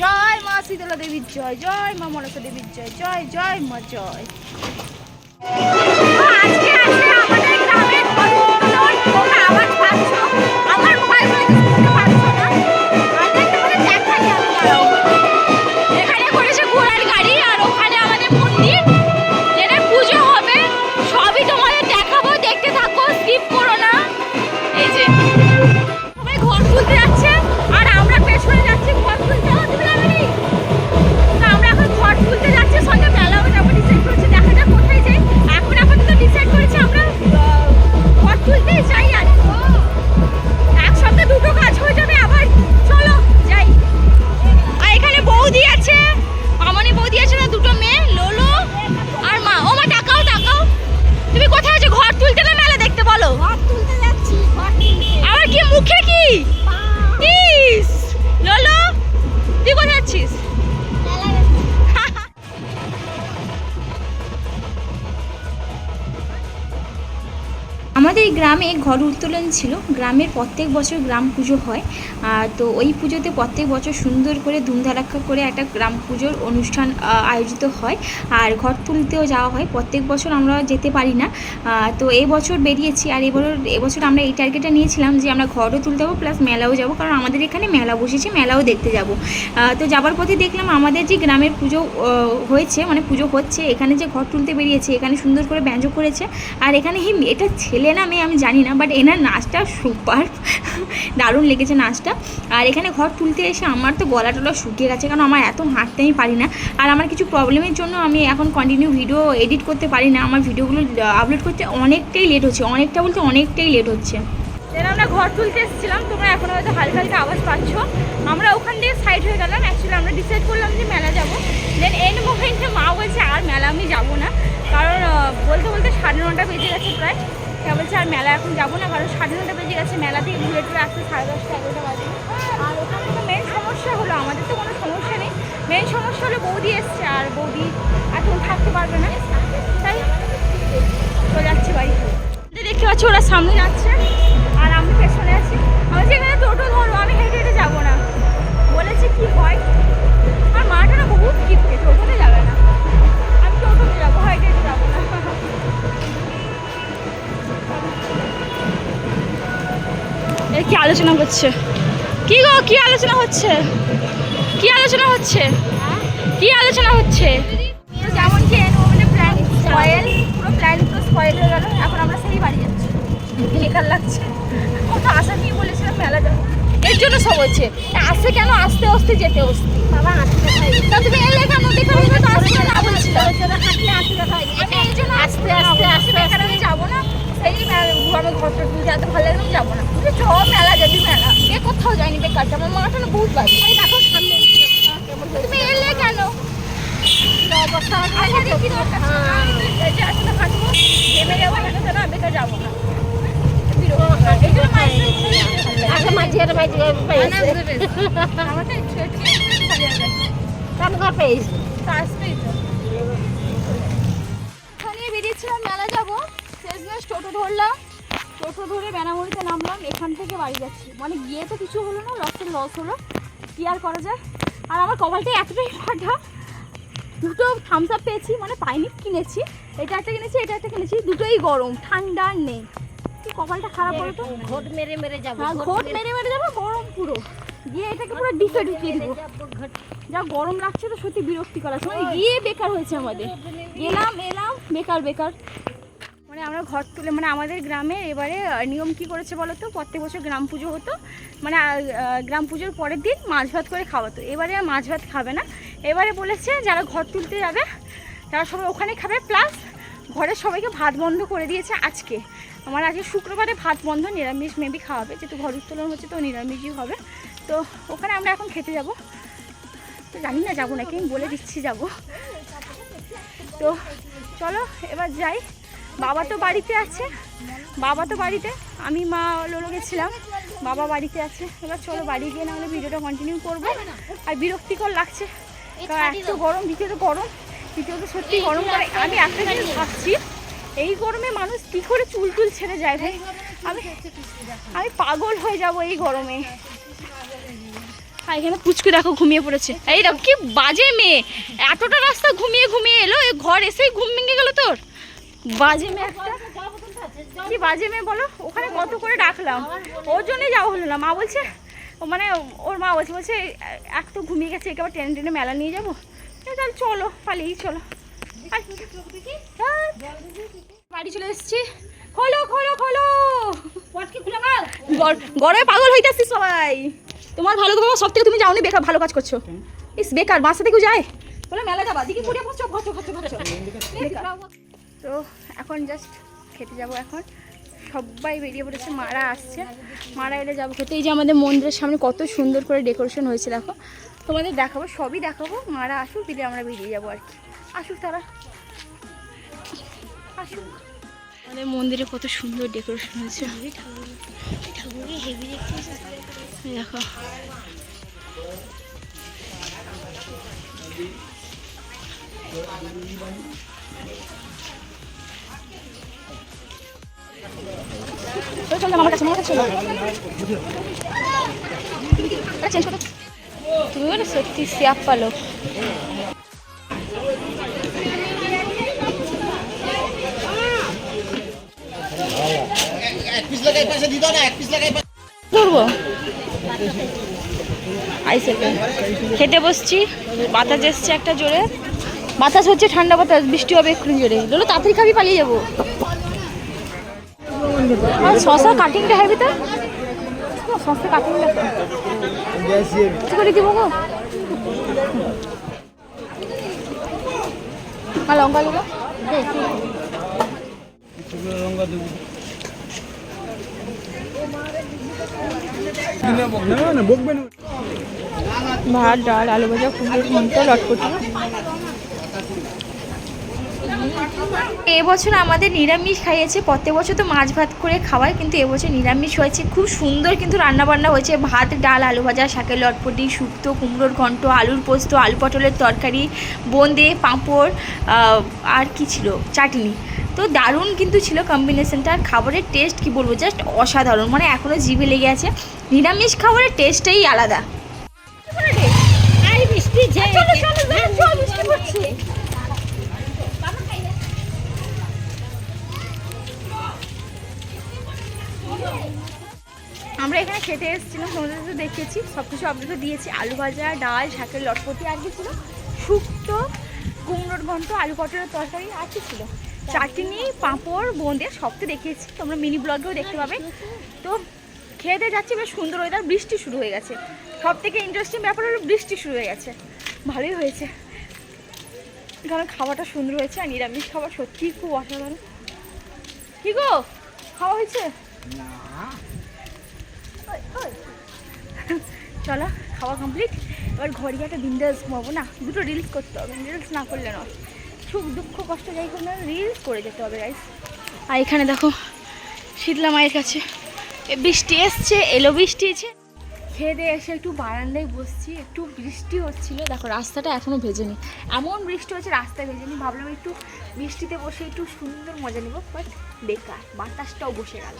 জয় মা শীতলা দেবীর জয় জয় মা মনসা দেবীর জয় জয় জয় মা জয়। আমাদের গ্রামে ঘর উত্তোলন ছিল। গ্রামের প্রত্যেক বছর গ্রাম পুজো হয়। তো ওই পুজোতে প্রত্যেক বছর সুন্দর করে ধুমধারাক্কা করে একটা গ্রাম পুজোর অনুষ্ঠান আয়োজিত হয়। আর ঘর তুলতেও যাওয়া হয়। প্রত্যেক বছর আমরা যেতে পারি না। তো এই বছর বেরিয়েছি। আর এবার এবছর আমরা এই টার্গেটটা নিয়েছিলাম যে আমরা ঘরও তুলতে যাব প্লাস মেলাও যাব। কারণ আমাদের এখানে মেলা বসেছে, মেলাও দেখতে যাব। তো যাবার পথে দেখলাম আমাদের যে গ্রামের পুজো হয়েছে মানে পুজো হচ্ছে, এখানে যে ঘর তুলতে বেরিয়েছে, এখানে সুন্দর করে ব্যঞ্জক করেছে। আর এখানে এটা ছেলে না মেয়ে আমি জানি না বাট এনার নাচটা সুপার দারুণ লেগেছে নাচটা। আর এখানে ঘর তুলতে এসে আমার তো গলা টলা শুকিয়ে গেছে, কারণ আমার এত হাঁটতে আমি পারি না। আর আমার কিছু প্রবলেমের জন্য আমি এখন কন্টিনিউ ভিডিও এডিট করতে পারি না, আমার ভিডিওগুলো আপলোড করতে অনেকটাই লেট হচ্ছে, অনেকটা বলতে অনেকটাই লেট হচ্ছে। যেন আমরা ঘর তুলতে এসেছিলাম, তোমরা এখন হয়তো হালকা হালকা আওয়াজ পাচ্ছ। আমরা ওখান থেকে সাইড হয়ে গেলাম অ্যাকচুয়ালি আমরা ডিসাইড করলাম যে মেলা যাব। দেন এন মোমেন্টে মা বলছে, আর মেলা আমি যাব না। কারণ বলতে বলতে সাড়ে নটা বেজে গেছে প্রায়। তা বলছে, আর মেলা এখন যাব না, কারণ সাড়ে নটা বেজে গেছে, মেলা থেকে ঘুরে টুরে আসতে সাড়ে দশটা, এগারোটা বাজে। আর ওখানে তো মেন সমস্যা হলো, আমাদের তো কোনো সমস্যা নেই। মেন সমস্যা হলো বৌদি এসছে, আর বৌদি এখন থাকতে পারবে না। তাই তো যাচ্ছি বাড়িতে যে দেখতে পাচ্ছি, ওরা সামনে যাচ্ছে, আর আমি পেছনে আছি। আমি যেখানে টোটো ধরো, আমি হেঁটে হেঁটে যাব না। বলেছে, কি হয়? আলোচনা করছে কি গো কি আলোচনা হচ্ছে? কি আলোচনা হচ্ছে? কি আলোচনা হচ্ছে? যেমন কি মানে প্ল্যান স্পয়েল পুরো প্ল্যান পুরো স্পয়েল হয়ে গেল এখন আমরা সেই বাড়ি যাচ্ছি। বেকার লাগছে? কত আশা নিয়ে বলেছিলাম মেলা যাব এর জন্য সব হচ্ছে। আসতে কেন? আসতে আসতে যেতে আসতে বাবা খাই তা তুমি এলে কেন? দেখো তো আসতে না খাই আমি এই জন্য আস্তে আস্তে আস্তে বেকার আমি যাব না সেই মেলা আমি ঘরটা তুলতে এত ভালো লাগলে যাব না। চ মেলা যাবি মেলা। এ কোথাও যায়নি বেকার আমার মাটা না বহুত বাড়ি এই দেখো সামনে। তুমি এলে কেন? ঘর বেরিয়েছিলাম মেলা যাব। টোটো ধরলাম। টোটো ধরে বেনামুড়িতে নামলাম এখান থেকে বাড়ি যাচ্ছি। মানে গিয়ে তো কিছু হলো না লসের লস হলো। কি আর করা যায়? আর আমার কপালটা এতটাই ফাটা দুটো থামস আপ পেয়েছি মানে পাইনি কিনেছি। এটা একটা কিনেছি এটা একটা কিনেছি দুটোই গরম ঠান্ডা নেই। কি কপালটা খারাপ হলো তো ঘোট মেরে মেরে যাব হ্যাঁ ঘোট মেরে মেরে যাব গরম পুরো। গিয়ে এটাকে পুরো ডিপে ঢুকিয়ে দিবো। যা গরম লাগছে তো সত্যি বিরক্তি করার সময় গিয়ে বেকার হয়েছে আমাদের। এলাম এলাম বেকার বেকার। মানে আমরা ঘর তুলে মানে আমাদের গ্রামে এবারে নিয়ম কি করেছে বলো তো? প্রত্যেক বছর গ্রাম পুজো হতো। মানে গ্রাম পুজোর পরের দিন মাছ ভাত করে খাওয়াতো। এবারে আর মাছ ভাত খাবে না। এবারে বলেছে যারা ঘর তুলতে যাবে, তারা সবাই ওখানে খাবে। প্লাস ঘরের সবাইকে ভাত বন্ধ করে দিয়েছে আজকে। আমার আজকে শুক্রবারে ভাত বন্ধ, নিরামিষ মেবি খাওয়াবে। যেহেতু ঘর উত্তোলন হচ্ছে তো নিরামিষই হবে। তো ওখানে আমরা এখন খেতে যাব। তো জানি না যাব নাকি, আমি বলে দিচ্ছি যাব। তো চলো, এবার যাই। বাবা তো বাড়িতে আছে। বাবা তো বাড়িতে। আমি মা লোলো গেছিলাম। বাবা বাড়িতে আছে। এবার চলো বাড়ি গিয়ে নাহলে ভিডিওটা কন্টিনিউ করব। আর বিরক্তিকর লাগছে। কারণ এত গরম দ্বিতীয়ত গরম। দ্বিতীয়ত সত্যি গরম করে। আমি একটা জিনিস ভাবছি এই গরমে মানুষ কি করে চুল টুল ছেড়ে যায় ভাই? আমি আমি পাগল হয়ে যাব এই গরমে। আর এখানে পুচকু দেখো ঘুমিয়ে পড়েছে। এই দেখো কি বাজে মেয়ে। এতটা রাস্তা ঘুমিয়ে ঘুমিয়ে এলো ঘর এসেই ঘুম ভেঙে গেলো তোর। বাজে মেয়ে একটা। কি বাজে মেয়ে বলো? ওখানে কত করে ডাকলাম। ওর জন্যই যাওয়া হলো না। মা বলছে ও মানে ওর মা বলছে বলছে এক তো ঘুমিয়ে গেছে একেবারে টেনে টেনে মেলা নিয়ে যাব। তাহলে চলো পালিয়ে চলো। বাড়ি চলে এসেছি। খোলো খোলো খোলো। গরমে পাগল হইতাছি সবাই। তোমার ভালো তোমার সব থেকে তুমি যাওনি বেকার ভালো কাজ করছ। ইস বেকার বাসা থেকে যায়। বলে মেলা যাবা। দিকে পুড়ে পড়ছো ঘরছো ঘরছো ঘরছো তো এখন জাস্ট খেতে যাব এখন। সবাই বেরিয়ে পড়েছে, মারা আসছে। মারা এলে যাব খেতে। এই যে আমাদের মন্দিরের সামনে কত সুন্দর করে ডেকোরেশন হয়েছে, দেখো। তোমাদের দেখাবো, সবই দেখাবো, মারা আসুক দিলে আমরা বেরিয়ে যাব আর কি। আসুক তারা। আসুক। আমাদের মন্দিরে কত সুন্দর ডেকোরেশন হয়েছে। দেখো। মামার কাছে, কাছে সত্যি খেতে বসছি বাতাস এসছে একটা জোরে। বাতাস হচ্ছে ঠান্ডা বাতাস বৃষ্টি হবে এক্ষুনি জোরে। লোলো তাড়াতাড়ি খাবি পালিয়ে যাব। আর শশা কাটিংটা হেবি তো শশা কাটিংটা করে দিব গো। আর লঙ্কা দেবো? ভাত ডাল আলু ভাজা কুমড়োর ঘন্ট লটপটি এবছর আমাদের নিরামিষ খাইয়েছে প্রত্যেক বছর তো মাছ ভাত করে খাওয়ায় কিন্তু এবছর নিরামিষ হয়েছে। খুব সুন্দর কিন্তু রান্না বান্না হয়েছে ভাত ডাল আলু ভাজা শাকের লটপটি শুক্তো কুমড়োর ঘন্ট আলুর পোস্ত আলু পটলের তরকারি বোঁদে পাঁপড় আর কি ছিল? চাটনি। তো দারুণ কিন্তু ছিল কম্বিনেশনটা আর খাবারের টেস্ট কি বলব জাস্ট অসাধারণ। মানে এখনও জিভে লেগে আছে। নিরামিষ খাবারের টেস্টটাই আলাদা। আমরা এখানে খেতে এসেছিলাম, তোমাদের তো দেখেছি সব কিছু আপনাকে দিয়েছি, আলু ভাজা, ডাল, শাকের লটপতি আর কি ছিল, শুক্তো, কুমড়োর ঘন্ট আলু পটলের তরকারি আর কি ছিল। চাটনি, পাঁপড়, বোঁদে সব তো দেখিয়েছি, তোমরা মিনি ব্লগেও দেখতে পাবে। তো খেয়ে দিয়ে যাচ্ছি, বেশ সুন্দর ওয়েদার বৃষ্টি শুরু হয়ে গেছে। সব থেকে ইন্টারেস্টিং ব্যাপার হলো, বৃষ্টি শুরু হয়ে গেছে। ভালোই হয়েছে। কারণ খাওয়াটা সুন্দর হয়েছে আর নিরামিষ খাবার সত্যিই খুব অসাধারণ। কি গো? খাওয়া হয়েছে? ওই। চলো, খাওয়া কমপ্লিট এবার ঘরে একটা বিন্দাস ঘুমাবো না, দুটো রিলস করতে হবে রিলস না করলে নয়। সুখ, দুঃখ, কষ্ট যাই করলে রিলস করে যেতে হবে গাইস আর এখানে দেখো, শীতলা মায়ের কাছে বৃষ্টি এসছে, এলো বৃষ্টি এসে খেয়ে দিয়ে এসে একটু বারান্দায় বসছি, একটু বৃষ্টি হচ্ছিল। দেখো, রাস্তাটা এখনও ভেজেনি। এমন বৃষ্টি হচ্ছে, রাস্তায় ভেজেনি। ভাবলাম একটু বৃষ্টিতে বসে একটু সুন্দর মজা নেব বাট বেকার, বাতাসটাও বসে গেল।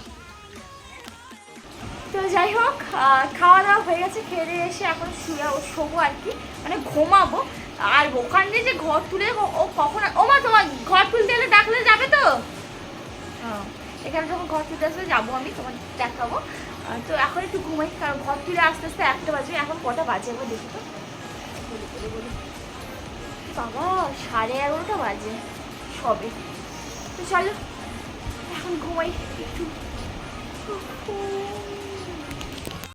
তো যাই হোক খাওয়া দাওয়া হয়ে গেছে খেয়ে দিয়ে এসে এখন শুয়ে শোবো আর কি মানে ঘুমাবো। আর ওখান যে ঘর তুলে ও কখন ও মা তোমার ঘর তুলতে এলে ডাকলে যাবে তো? হ্যাঁ, এখানে যখন ঘর তুলতে আসলে যাব আমি তোমার দেখাবো। তো এখন একটু ঘুমাই কারণ ঘর তুলে আস্তে আস্তে একটা বাজে এখন কটা বাজে একবার দেখি তো। বাবা সাড়ে এগারোটা বাজে সবে। তো চলো এখন ঘুমাই একটু।